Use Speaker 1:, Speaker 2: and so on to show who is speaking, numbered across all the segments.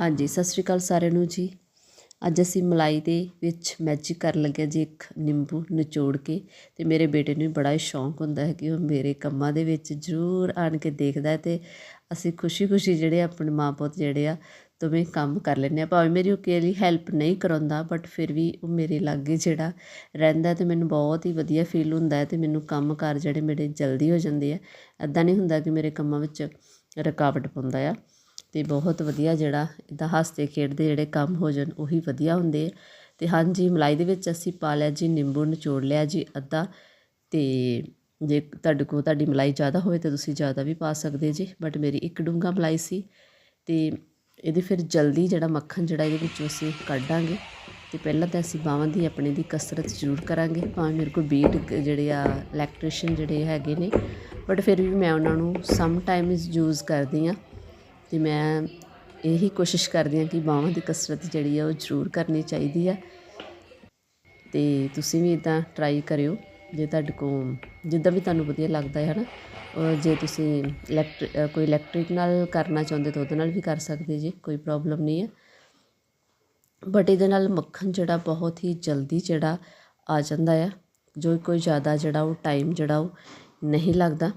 Speaker 1: ਹਾਂਜੀ, ਸਤਿ ਸ਼੍ਰੀ ਅਕਾਲ ਸਾਰਿਆਂ ਨੂੰ ਜੀ। ਅੱਜ ਅਸੀਂ ਮਲਾਈ ਦੇ ਵਿੱਚ ਮੈਜਿਕ ਕਰਨ ਲੱਗਿਆ ਜੀ ਇੱਕ ਨਿੰਬੂ ਨਿਚੋੜ ਕੇ ਤੇ ਮੇਰੇ ਬੇਟੇ ਨੂੰ ਵੀ ਬੜਾ ਹੀ ਸ਼ੌਂਕ ਹੁੰਦਾ ਹੈ ਕਿ ਉਹ ਮੇਰੇ ਕੰਮਾਂ ਦੇ ਵਿੱਚ ਜ਼ਰੂਰ ਆਣ ਕੇ ਦੇਖਦਾ ਹੈ ਤੇ ਅਸੀਂ ਖੁਸ਼ੀ-ਖੁਸ਼ੀ ਜਿਹੜੇ ਆਪਣੇ ਮਾਂ ਪੁੱਤ ਜਿਹੜੇ ਆ ਦੋਵੇਂ ਕੰਮ ਕਰ ਲੈਂਦੇ ਆ ਭਾਵੇਂ ਮੇਰੀ ਉਹ ਕੇਲੀ ਹੈਲਪ ਨਹੀਂ ਕਰਾਉਂਦਾ ਬਟ ਫਿਰ ਵੀ ਉਹ ਮੇਰੇ ਲਾਗੇ ਜਿਹੜਾ ਰਹਿੰਦਾ ਤੇ ਮੈਨੂੰ ਬਹੁਤ ਹੀ ਵਧੀਆ ਫੀਲ ਹੁੰਦਾ ਹੈ ਤੇ ਮੈਨੂੰ ਕੰਮ ਕਾਰ ਜਿਹੜੇ ਮੇਰੇ ਜਲਦੀ ਹੋ ਜਾਂਦੇ ਆ। ਐਦਾਂ ਨਹੀਂ ਹੁੰਦਾ ਕਿ ਮੇਰੇ ਕੰਮਾਂ ਵਿੱਚ ਰੁਕਾਵਟ ਪਾਉਂਦਾ ਆ। ਅਤੇ ਬਹੁਤ ਵਧੀਆ ਜਿਹੜਾ ਇੱਦਾਂ ਹੱਸਦੇ ਖੇਡਦੇ ਜਿਹੜੇ ਕੰਮ ਹੋ ਜਾਣ ਉਹੀ ਵਧੀਆ ਹੁੰਦੇ ਆ। ਤੇ ਹਾਂਜੀ, ਮਲਾਈ ਦੇ ਵਿੱਚ ਅਸੀਂ ਪਾ ਲਿਆ ਜੀ ਨਿੰਬੂ ਨਿਚੋੜ ਲਿਆ ਜੀ ਅੱਧਾ ਅਤੇ ਜੇ ਤੁਹਾਡੇ ਕੋਲ ਤੁਹਾਡੀ ਮਲਾਈ ਜ਼ਿਆਦਾ ਹੋਵੇ ਤਾਂ ਤੁਸੀਂ ਜ਼ਿਆਦਾ ਵੀ ਪਾ ਸਕਦੇ ਜੀ ਬਟ ਮੇਰੀ ਇੱਕ ਡੂੰਘਾ ਮਲਾਈ ਸੀ ਅਤੇ ਇਹਦੇ ਫਿਰ ਜਲਦੀ ਜਿਹੜਾ ਮੱਖਣ ਜਿਹੜਾ ਇਹਦੇ ਵਿੱਚੋਂ ਅਸੀਂ ਕੱਢਾਂਗੇ ਤੇ ਪਹਿਲਾਂ ਤਾਂ ਅਸੀਂ ਬਾਹਾਂ ਦੀ ਆਪਣੇ ਦੀ ਕਸਰਤ ਜ਼ਰੂਰ ਕਰਾਂਗੇ, ਭਾਵੇਂ ਮੇਰੇ ਕੋਲ ਬੀਟ ਜਿਹੜੇ ਆ ਇਲੈਕਟ੍ਰੀਸ਼ੀਅਨ ਜਿਹੜੇ ਹੈਗੇ ਨੇ ਬਟ ਫਿਰ ਵੀ ਮੈਂ ਉਹਨਾਂ ਨੂੰ ਸਮ ਟਾਈਮਸ ਯੂਜ਼ ਕਰਦੀ ਆ ਤੇ ਮੈਂ ਇਹੀ ਕੋਸ਼ਿਸ਼ ਕਰਦੀ ਹਾਂ ਕਿ ਬਾਹਾਂ ਦੀ ਕਸਰਤ ਜਿਹੜੀ ਆ ਉਹ ਜ਼ਰੂਰ ਕਰਨੀ ਚਾਹੀਦੀ ਆ। ਤੇ ਤੁਸੀਂ ਵੀ ਇਦਾਂ ਟਰਾਈ ਕਰਿਓ, ਜੇ ਤੁਹਾਡੇ ਕੋਲ ਜਿੱਦਾਂ ਵੀ ਤੁਹਾਨੂੰ ਵਧੀਆ ਲੱਗਦਾ ਹੈ ਹਨਾ। ਜੇ ਤੁਸੀਂ ਇਲੈਕਟ ਕੋਈ ਇਲੈਕਟ੍ਰਿਕ ਨਾਲ ਕਰਨਾ ਚਾਹੁੰਦੇ ਤਾਂ ਉਹਦੇ ਨਾਲ ਵੀ ਕਰ ਸਕਦੇ ਜੀ, ਕੋਈ ਪ੍ਰੋਬਲਮ ਨਹੀਂ ਹੈ ਬਟ ਇਹਦੇ ਨਾਲ ਮੱਖਣ ਜਿਹੜਾ ਬਹੁਤ ਹੀ ਜਲਦੀ ਜਿਹੜਾ ਆ ਜਾਂਦਾ ਆ। ਜੋ ਕੋਈ ਜ਼ਿਆਦਾ ਜਿਹੜਾ ਉਹ ਟਾਈਮ ਜਿਹੜਾ ਉਹ ਨਹੀਂ ਲੱਗਦਾ।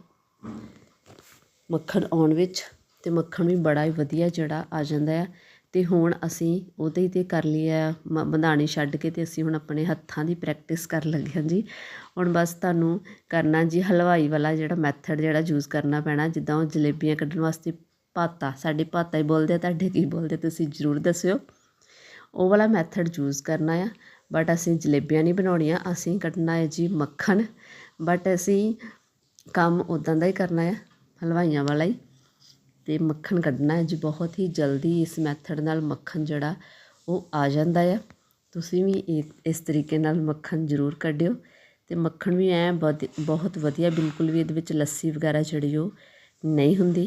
Speaker 1: ਮੱਖਣ ਆਉਣ ਵਿੱਚ ਅਤੇ ਮੱਖਣ ਵੀ ਬੜਾ ਹੀ ਵਧੀਆ ਜਿਹੜਾ ਆ ਜਾਂਦਾ ਆ। ਅਤੇ ਹੁਣ ਅਸੀਂ ਉਹਦੇ ਹੀ ਤੇ ਕਰ ਲਈ ਆ, ਮ, ਬੰਧਾਣੀ ਛੱਡ ਕੇ ਅਤੇ ਅਸੀਂ ਹੁਣ ਆਪਣੇ ਹੱਥਾਂ ਦੀ ਪ੍ਰੈਕਟਿਸ ਕਰਨ ਲੱਗੇ ਹਾਂ ਜੀ। ਹੁਣ ਬਸ ਤੁਹਾਨੂੰ ਕਰਨਾ ਜੀ ਹਲਵਾਈ ਵਾਲਾ ਜਿਹੜਾ ਮੈਥਡ ਜਿਹੜਾ ਯੂਜ਼ ਕਰਨਾ ਪੈਣਾ, ਜਿੱਦਾਂ ਉਹ ਜਲੇਬੀਆਂ ਕੱਢਣ ਵਾਸਤੇ ਪਾਤਾ ਸਾਡੇ ਪਾਤਾ ਹੀ ਬੋਲਦੇ ਆ, ਤੁਹਾਡੇ ਕੀ ਬੋਲਦੇ ਤੁਸੀਂ ਜ਼ਰੂਰ ਦੱਸਿਓ। ਉਹ ਵਾਲਾ ਮੈਥਡ ਯੂਜ਼ ਕਰਨਾ ਆ ਬਟ ਅਸੀਂ ਜਲੇਬੀਆਂ ਨਹੀਂ ਬਣਾਉਣੀਆਂ, ਅਸੀਂ ਕੱਢਣਾ ਹੈ ਜੀ ਮੱਖਣ ਬਟ ਅਸੀਂ ਕੰਮ ਉਦਾਂ ਦਾ ਹੀ ਕਰਨਾ ਆ, ਹਲਵਾਈਆਂ ਵਾਲਾ ਹੀ। ਅਤੇ ਮੱਖਣ ਕੱਢਣਾ ਹੈ ਜੀ, ਬਹੁਤ ਹੀ ਜਲਦੀ ਇਸ ਮੈਥਡ ਨਾਲ ਮੱਖਣ ਜਿਹੜਾ ਉਹ ਆ ਜਾਂਦਾ ਆ। ਤੁਸੀਂ ਵੀ ਇਸ ਤਰੀਕੇ ਨਾਲ ਮੱਖਣ ਜ਼ਰੂਰ ਕੱਢਿਓ ਅਤੇ ਮੱਖਣ ਵੀ ਐਂ ਵਧ, ਬਹੁਤ ਵਧੀਆ, ਬਿਲਕੁਲ ਵੀ ਇਹਦੇ ਵਿੱਚ ਲੱਸੀ ਵਗੈਰਾ ਜਿਹੜੀ ਉਹ ਨਹੀਂ ਹੁੰਦੀ।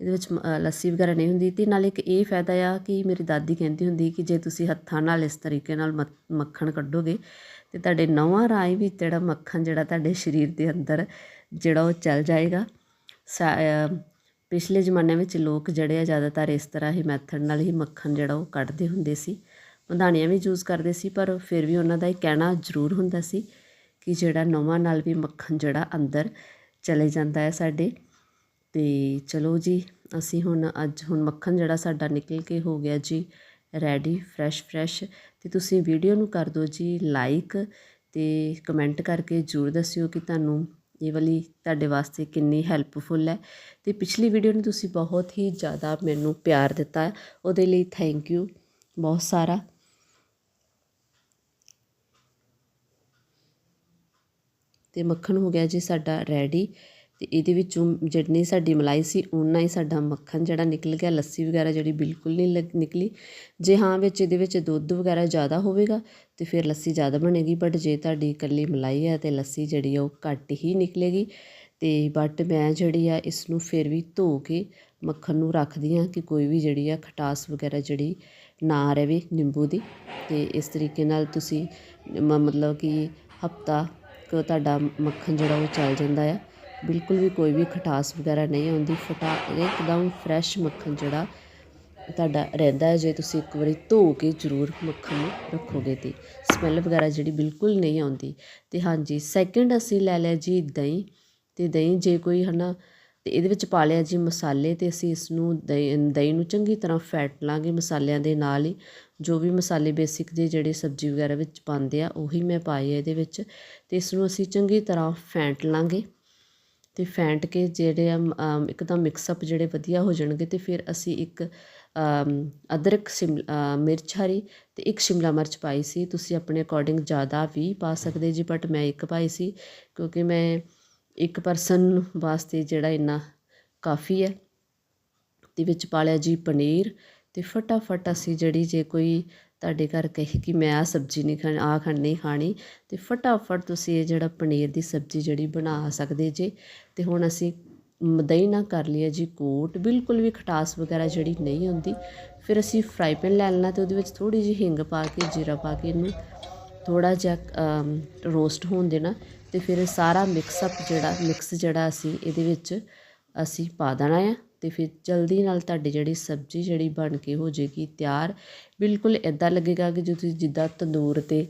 Speaker 1: ਇਹਦੇ ਵਿੱਚ ਲੱਸੀ ਵਗੈਰਾ ਨਹੀਂ ਹੁੰਦੀ ਤੇ ਨਾਲ ਇੱਕ ਇਹ ਫਾਇਦਾ ਆ ਕਿ ਮੇਰੀ ਦਾਦੀ ਕਹਿੰਦੀ ਹੁੰਦੀ ਕਿ ਜੇ ਤੁਸੀਂ ਹੱਥਾਂ ਨਾਲ ਇਸ ਤਰੀਕੇ ਨਾਲ ਮੱਖਣ ਕੱਢੋਗੇ ਤੇ ਤੁਹਾਡੇ ਨਵਾਂ ਰਾਈ ਵੀ ਜਿਹੜਾ ਮੱਖਣ ਜਿਹੜਾ ਤੁਹਾਡੇ ਸਰੀਰ ਦੇ ਅੰਦਰ ਜਿਹੜਾ ਉਹ ਚੱਲ ਜਾਏਗਾ। ਸਾ ਪਿਛਲੇ ਜ਼ਮਾਨੇ ਵਿੱਚ ਲੋਕ ਜਿਹੜੇ ਆ ਜ਼ਿਆਦਾਤਰ ਇਸ ਤਰ੍ਹਾਂ ਹੀ ਮੈਥਡ ਨਾਲ ਹੀ ਮੱਖਣ ਜਿਹੜਾ ਉਹ ਕੱਢਦੇ ਹੁੰਦੇ ਸੀ। ਮਧਾਣੀਆਂ ਵੀ ਯੂਜ਼ ਕਰਦੇ ਸੀ, ਪਰ ਫਿਰ ਵੀ ਉਹਨਾਂ ਦਾ ਇਹ ਕਹਿਣਾ ਜ਼ਰੂਰ ਹੁੰਦਾ ਸੀ ਕਿ ਜਿਹੜਾ ਨਵਾਂ ਨਾਲ ਵੀ ਮੱਖਣ ਜਿਹੜਾ ਅੰਦਰ ਚਲੇ ਜਾਂਦਾ ਹੈ ਸਾਡੇ। ਤੇ ਚਲੋ ਜੀ, ਅਸੀਂ ਹੁਣ ਅੱਜ ਹੁਣ ਮੱਖਣ ਜਿਹੜਾ ਸਾਡਾ ਨਿਕਲ ਕੇ ਹੋ ਗਿਆ ਜੀ ਰੈਡੀ ਫਰੈਸ਼ ਫਰੈਸ਼ ਤੇ ਤੁਸੀਂ ਵੀਡੀਓ ਨੂੰ ਕਰ ਦਿਓ ਜੀ ਲਾਈਕ ਤੇ ਕਮੈਂਟ ਕਰਕੇ ਜ਼ਰੂਰ ਦੱਸਿਓ ਕਿ ਤੁਹਾਨੂੰ ਇਹ ਵਾਲੀ ਤੁਹਾਡੇ ਵਾਸਤੇ ਕਿੰਨੀ ਹੈਲਪਫੁਲ ਹੈ। ਤੇ ਪਿਛਲੀ ਵੀਡੀਓ ਨੂੰ ਤੁਸੀਂ ਬਹੁਤ ਹੀ ਜ਼ਿਆਦਾ ਮੈਨੂੰ ਪਿਆਰ ਦਿੱਤਾ ਉਹਦੇ ਲਈ ਥੈਂਕ ਯੂ ਬਹੁਤ ਸਾਰਾ। ਤੇ ਮੱਖਣ ਹੋ ਗਿਆ ਜੀ ਸਾਡਾ ਰੈਡੀ ਤੇ ਇਹਦੇ ਵਿੱਚੋਂ ਜਿੰਨੀ ਸਾਡੀ ਮਲਾਈ ਸੀ ਉਨਾ ਹੀ ਸਾਡਾ ਮੱਖਣ ਜਿਹੜਾ ਨਿਕਲ ਗਿਆ, ਲੱਸੀ ਵਗੈਰਾ ਜਿਹੜੀ ਬਿਲਕੁਲ ਨਹੀਂ ਨਿਕਲੀ। ਜੇ ਹਾਂ ਵਿੱਚ ਇਹਦੇ ਵਿੱਚ ਦੁੱਧ ਵਗੈਰਾ ਜ਼ਿਆਦਾ ਹੋਵੇਗਾ ਤੇ ਫਿਰ ਲੱਸੀ ਜ਼ਿਆਦਾ ਬਣੇਗੀ ਬਟ ਜੇ ਤੁਹਾਡੀ ਇਕੱਲੀ ਮਲਾਈ ਹੈ ਤੇ ਲੱਸੀ ਜਿਹੜੀ ਉਹ ਘੱਟ ਹੀ ਨਿਕਲੇਗੀ ਤੇ ਬਟ ਮੈਂ ਜਿਹੜੀ ਆ ਇਸ ਨੂੰ ਫਿਰ ਵੀ ਧੋ ਕੇ ਮੱਖਣ ਨੂੰ ਰੱਖਦੀ ਆ ਕਿ ਕੋਈ ਵੀ ਜਿਹੜੀ ਆ ਖਟਾਸ ਵਗੈਰਾ ਜਿਹੜੀ ਨਾ ਰਹੇ ਨਿੰਬੂ ਦੀ। ਤੇ ਇਸ ਤਰੀਕੇ ਨਾਲ ਤੁਸੀਂ ਮਤਲਬ ਕਿ ਹਫਤਾ ਤੁਹਾਡਾ ਮੱਖਣ ਜਿਹੜਾ ਉਹ ਚੱਲ ਜਾਂਦਾ ਆ। ਬਿਲਕੁਲ ਵੀ ਕੋਈ ਵੀ ਖਟਾਸ ਵਗੈਰਾ ਨਹੀਂ ਆਉਂਦੀ, ਫਟਾ ਇੱਕਦਮ ਫਰੈਸ਼ ਮੱਖਣ ਜਿਹੜਾ ਤੁਹਾਡਾ ਰਹਿੰਦਾ ਹੈ, ਜੇ ਤੁਸੀਂ ਇੱਕ ਵਾਰੀ ਧੋ ਕੇ ਜ਼ਰੂਰ ਮੱਖਣ ਨੂੰ ਰੱਖੋਗੇ ਤੇ। ਸਮੈਲ ਵਗੈਰਾ ਜਿਹੜੀ ਬਿਲਕੁਲ ਨਹੀਂ ਆਉਂਦੀ। ਤੇ ਹਾਂਜੀ ਸੈਕਿੰਡ ਅਸੀਂ ਲੈ ਲਿਆ ਜੀ ਦਹੀਂ ਤੇ ਦਹੀਂ ਜੇ ਕੋਈ ਹਨਾ, ਤੇ ਇਹਦੇ ਵਿੱਚ ਪਾ ਲਿਆ ਜੀ ਮਸਾਲੇ ਤੇ ਅਸੀਂ ਇਸ ਨੂੰ ਦਹੀਂ ਨੂੰ ਚੰਗੀ ਤਰ੍ਹਾਂ ਫੈਟ ਲਾਂਗੇ ਮਸਾਲਿਆਂ ਦੇ ਨਾਲ ਹੀ। ਜੋ ਵੀ ਮਸਾਲੇ ਬੇਸਿਕ ਦੇ ਜਿਹੜੇ ਸਬਜ਼ੀ ਵਗੈਰਾ ਵਿੱਚ ਪਾਉਂਦੇ ਆ, ਉਹੀ ਮੈਂ ਪਾਏ ਇਹਦੇ ਵਿੱਚ। ਤੇ ਇਸ ਨੂੰ ਅਸੀਂ ਚੰਗੀ ਤਰ੍ਹਾਂ ਫੈਂਟ ਲਾਂਗੇ। ਅਤੇ ਫੈਂਟ ਕੇ ਜਿਹੜੇ ਆ ਇੱਕਦਮ ਮਿਕਸ ਅਪ ਜਿਹੜੇ ਵਧੀਆ ਹੋ ਜਾਣਗੇ ਅਤੇ ਫਿਰ ਅਸੀਂ ਇੱਕ ਅਦਰਕ ਮਿਰਚ ਹਰੀ ਅਤੇ ਇੱਕ ਸ਼ਿਮਲਾ ਮਿਰਚ ਪਾਈ ਸੀ। ਤੁਸੀਂ ਆਪਣੇ ਅਕੋਰਡਿੰਗ ਜ਼ਿਆਦਾ ਵੀ ਪਾ ਸਕਦੇ ਜੀ ਬਟ ਮੈਂ ਇੱਕ ਪਾਈ ਸੀ ਕਿਉਂਕਿ ਮੈਂ ਇੱਕ ਪਰਸਨ ਵਾਸਤੇ ਜਿਹੜਾ ਇੰਨਾ ਕਾਫੀ ਹੈ, ਤੇ ਵਿੱਚ ਪਾ ਲਿਆ ਜੀ ਪਨੀਰ ਤੇ ਫਟਾਫਟ ਅਸੀਂ ਜਿਹੜੀ ਜੇ ਕੋਈ ਤੁਹਾਡੇ ਘਰ ਕਹੇ ਕਿ ਮੈਂ ਆ ਸਬਜ਼ੀ ਨਹੀਂ ਖਾਣੀ ਆ ਖਾਣੀ ਨਹੀਂ ਖਾਣੀ, ਤੇ ਫਟਾਫਟ ਤੁਸੀਂ ਇਹ ਜਿਹੜਾ ਪਨੀਰ ਦੀ ਸਬਜ਼ੀ ਜਿਹੜੀ ਬਣਾ ਸਕਦੇ ਜੇ। ਤੇ ਹੁਣ ਅਸੀਂ ਦਹੀਂ ਨਾ ਕਰ ਲਈਏ ਜੀ ਕੋਟ ਬਿਲਕੁਲ ਵੀ ਖਟਾਸ ਵਗੈਰਾ ਜਿਹੜੀ ਨਹੀਂ ਹੁੰਦੀ। ਫਿਰ ਅਸੀਂ ਫਰਾਈ ਪੈਨ ਲੈ ਲੈਣਾ ਤੇ ਉਹਦੇ ਵਿੱਚ ਥੋੜੀ ਜਿਹੀ ਹਿੰਗ ਪਾ ਕੇ, ਜੀਰਾ ਪਾ ਕੇ ਇਹਨੂੰ ਥੋੜਾ ਜਿਹਾ ਰੋਸਟ ਹੋਣ ਦੇਣਾ। ਤੇ ਫਿਰ ਸਾਰਾ ਮਿਕਸ ਅਪ ਜਿਹੜਾ, ਮਿਕਸ ਜਿਹੜਾ ਅਸੀਂ ਇਹਦੇ ਵਿੱਚ ਅਸੀਂ ਪਾ ਦੇਣਾ ਆ। ਅਤੇ ਫਿਰ ਜਲਦੀ ਨਾਲ ਤੁਹਾਡੀ ਜਿਹੜੀ ਸਬਜ਼ੀ ਜਿਹੜੀ ਬਣ ਕੇ ਹੋ ਜਾਏਗੀ ਤਿਆਰ। ਬਿਲਕੁਲ ਇੱਦਾਂ ਲੱਗੇਗਾ ਕਿ ਜੋ ਤੁਸੀਂ ਜਿੱਦਾਂ ਤੰਦੂਰ 'ਤੇ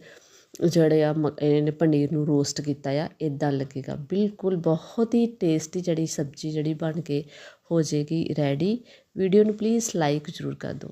Speaker 1: ਜਿਹੜੇ ਆ ਮ ਇਹਨੇ ਪਨੀਰ ਨੂੰ ਰੋਸਟ ਕੀਤਾ ਆ ਇੱਦਾਂ ਲੱਗੇਗਾ। ਬਿਲਕੁਲ ਬਹੁਤ ਹੀ ਟੇਸਟੀ ਜਿਹੜੀ ਸਬਜ਼ੀ ਜਿਹੜੀ ਬਣ ਕੇ ਹੋ ਜਾਏਗੀ ਰੈਡੀ ਵੀਡੀਓ ਨੂੰ ਪਲੀਜ਼ ਲਾਈਕ ਜ਼ਰੂਰ ਕਰ ਦਿਓ।